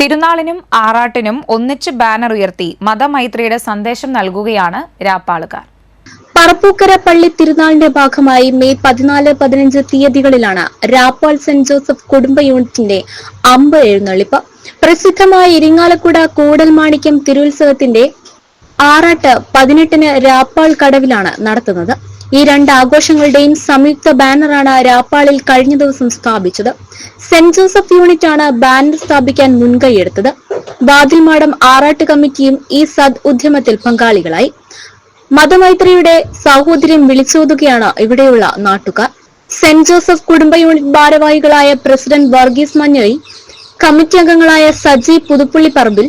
തിരുനാളിനും ആറാട്ടിനും ഒന്നിച്ച് ബാനർ ഉയർത്തി മതമൈത്രിയുടെ സന്ദേശം നൽകുകയാണ് രാപ്പാളുകാർ. പറപ്പൂക്കര പള്ളി തിരുനാളിന്റെ ഭാഗമായി മെയ് പതിനാല് പതിനഞ്ച് തീയതികളിലാണ് രാപ്പാൾ സെന്റ് ജോസഫ് കുടുംബ യൂണിറ്റിന്റെ അമ്പ് എഴുന്നള്ളിപ്പ്. പ്രസിദ്ധമായ ഇരിങ്ങാലക്കുട കൂടൽമാണിക്യം തിരുത്സവത്തിന്റെ ആറാട്ട് പതിനെട്ടിന് രാപ്പാൾ കടവിലാണ് നടത്തുന്നത്. ഈ രണ്ട് ആഘോഷങ്ങളുടെയും സംയുക്ത ബാനറാണ് രാപ്പാളിൽ കഴിഞ്ഞ ദിവസം സ്ഥാപിച്ചത്. സെന്റ് ജോസഫ് യൂണിറ്റ് ആണ് ബാനർ സ്ഥാപിക്കാൻ മുൻകൈയെടുത്തത് വാതിൽമാടം ആറാട്ട് കമ്മിറ്റിയും ഈ സദ് ഉദ്യമത്തിൽ പങ്കാളികളായി. മതമൈത്രിയുടെ സാഹോദര്യം വിളിച്ചോതുകയാണ് ഇവിടെയുള്ള നാട്ടുകാർ. സെന്റ് ജോസഫ് കുടുംബ യൂണിറ്റ് ഭാരവാഹികളായ പ്രസിഡന്റ് വർഗീസ് മഞ്ഞഴി കമ്മിറ്റി അംഗങ്ങളായ സജി പുതുപ്പള്ളിപ്പറമ്പിൽ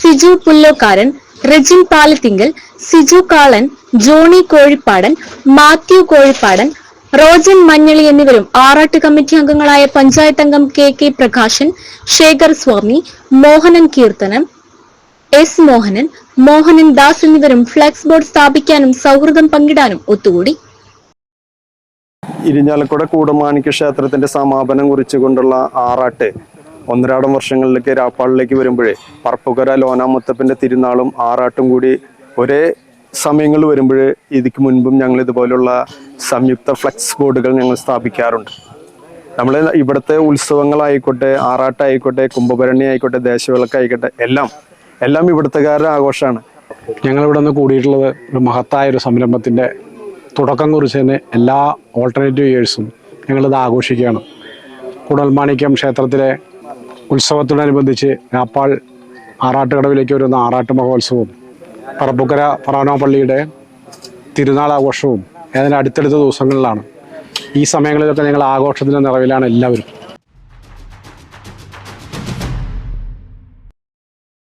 സിജു പുല്ലോക്കാരൻ റെജിൻ പാലത്തിങ്കൽ സിജു കാളൻ ജോണി കോഴിപ്പാടൻ മാത്യു കോഴിപ്പാടൻ റോജൻ മഞ്ഞളി എന്നിവരും ആറാട്ട് കമ്മിറ്റി അംഗങ്ങളായ പഞ്ചായത്ത് അംഗം K K Prakashan Shekhar Swami Mohanan Keerthanam S Mohanan Mohanan Das എന്നിവരും ഫ്ലെക്സ് ബോർഡ് സ്ഥാപിക്കാനും സൗഹൃദം പങ്കിടാനും ഒത്തുകൂടി. ഇരിഞ്ഞാലക്കുട കൂടമാണിക്യ ക്ഷേത്രത്തിന്റെ സമാപനം കുറിച്ചുകൊണ്ടുള്ള ആറാട്ട് ഒന്നരാടം വർഷങ്ങളിലേക്ക് രാപ്പാളിലേക്ക് വരുമ്പോഴേ പറപ്പുകര ലോനാമുത്തപ്പന്റെ തിരുനാളും ആറാട്ടും കൂടി ഒരേ സമയങ്ങൾ വരുമ്പോൾ ഇതിക്ക് മുൻപും ഞങ്ങൾ ഇതുപോലുള്ള സംയുക്ത ഫ്ലെക്സ് ബോർഡുകൾ ഞങ്ങൾ സ്ഥാപിക്കാറുണ്ട്. നമ്മൾ ഇവിടുത്തെ ഉത്സവങ്ങളായിക്കോട്ടെ ആറാട്ടായിക്കോട്ടെ കുംഭഭരണി ആയിക്കോട്ടെ ദേശവിളക്കായിക്കോട്ടെ എല്ലാം എല്ലാം ഇവിടുത്തുകാരുടെ ആഘോഷമാണ്. ഞങ്ങളിവിടെ നിന്ന് കൂടിയിട്ടുള്ളത് ഒരു മഹത്തായ ഒരു സംരംഭത്തിന്റെ തുടക്കം കുറിച്ചതിന് എല്ലാ ഓൾട്ടർനേറ്റീവ് ഇയേഴ്സും ഞങ്ങളിത് ആഘോഷിക്കുകയാണ്. കുടൽമാണിക്യം ക്ഷേത്രത്തിലെ ഉത്സവത്തോടനുബന്ധിച്ച് രാപ്പാൾ ആറാട്ടുകടവിലേക്ക് വരുന്ന ആറാട്ട് മഹോത്സവവും പറപ്പുക്കര ഫറാനോ പള്ളിയുടെ തിരുനാൾ ആഘോഷവും ഏതാണ്ട് അടുത്തടുത്ത ദിവസങ്ങളിലാണ്. ഈ സമയങ്ങളിലൊക്കെ ഞങ്ങൾ ആഘോഷത്തിന്റെ നിറവിലാണ് എല്ലാവരും.